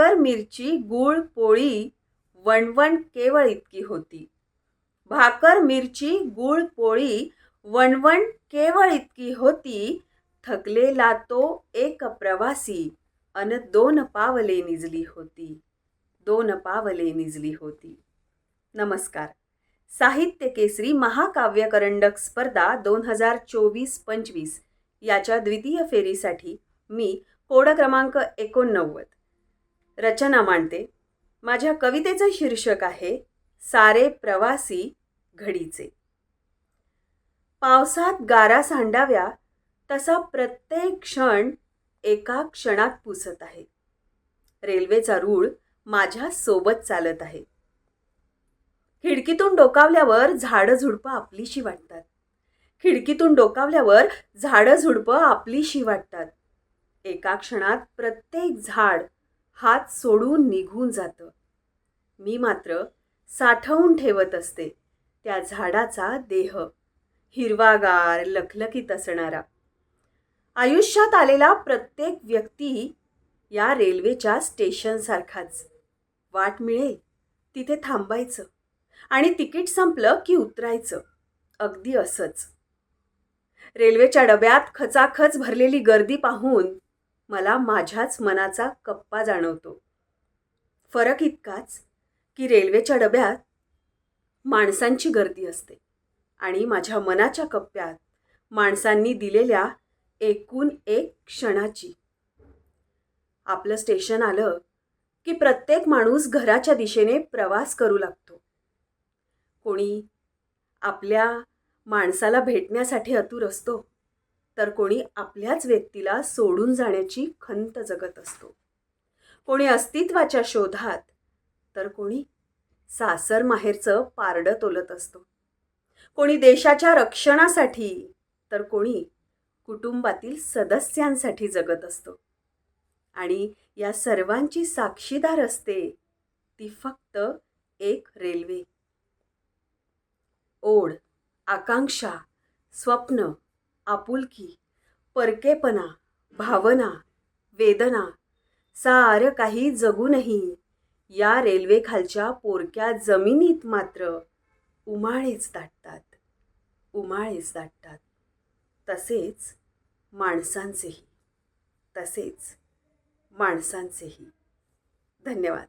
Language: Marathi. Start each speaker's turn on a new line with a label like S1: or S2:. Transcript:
S1: मिरची गुळ पोळी वणवण केवळ इतकी होती. भाकर मिरची गुळ पोळी वणवण केवळ इतकी होती थकलेला तो एक प्रवासी अन दोन पावले निजली होती. दोन पावले निजली होती. नमस्कार. साहित्य केसरी महाकाव्य करंडक स्पर्धा दोन हजार चोवीस पंचवीस याच्या द्वितीय फेरीसाठी मी कोड क्रमांक एकोणनव्वद. रचना मांडते. माझ्या कवितेचं शीर्षक आहे सारे प्रवासी घडीचे. पावसात गारा सांडाव्या तसा प्रत्येक क्षण एका क्षणात पुसत आहे. रेल्वेचा रूळ माझ्या सोबत चालत आहे. खिडकीतून डोकावल्यावर झाडं झुडपं आपलीशी वाटतात. खिडकीतून डोकावल्यावर झाडं झुडपं आपलीशी वाटतात. एका क्षणात प्रत्येक झाड हात सोडून निघून जातं. मी मात्र साठवून ठेवत असते त्या झाडाचा देह. हिरवागार लखलखीत असणारा. आयुष्यात आलेला प्रत्येक व्यक्ती या रेल्वेच्या स्टेशनसारखाच. वाट मिळेल तिथे थांबायचं आणि तिकीट संपलं की उतरायचं. अगदी असंच. रेल्वेच्या डब्यात खचाखच भरलेली गर्दी पाहून मला माझ्याच मनाचा कप्पा जाणवतो. फरक इतकाच की रेल्वेच्या डब्यात माणसांची गर्दी असते आणि माझ्या मनाच्या कप्प्यात माणसांनी दिलेल्या एकूण एक क्षणाची. आपलं स्टेशन आलं की प्रत्येक माणूस घराच्या दिशेने प्रवास करू लागतो. कोणी आपल्या माणसाला भेटण्यासाठी अतुर असतो. तर कोणी आपल्याच व्यक्तीला सोडून जाण्याची खंत जगत असतो. कोणी अस्तित्वाच्या शोधात तर कोणी सासर माहेरचं पारडं तोलत असतो. कोणी देशाच्या रक्षणासाठी तर कोणी कुटुंबातील सदस्यांसाठी जगत असतो. आणि या सर्वांची साक्षीदार असते ती फक्त एक रेल्वे. ओढ आकांक्षा स्वप्न आपुलकी परकेपणा भावना वेदना सारं काही जगूनही या रेल्वेखालच्या पोरक्या जमिनीत मात्र उमाळेच दाटतात उमाळेच दाटतात. तसेच माणसांचेही तसेच माणसांचेही. धन्यवाद.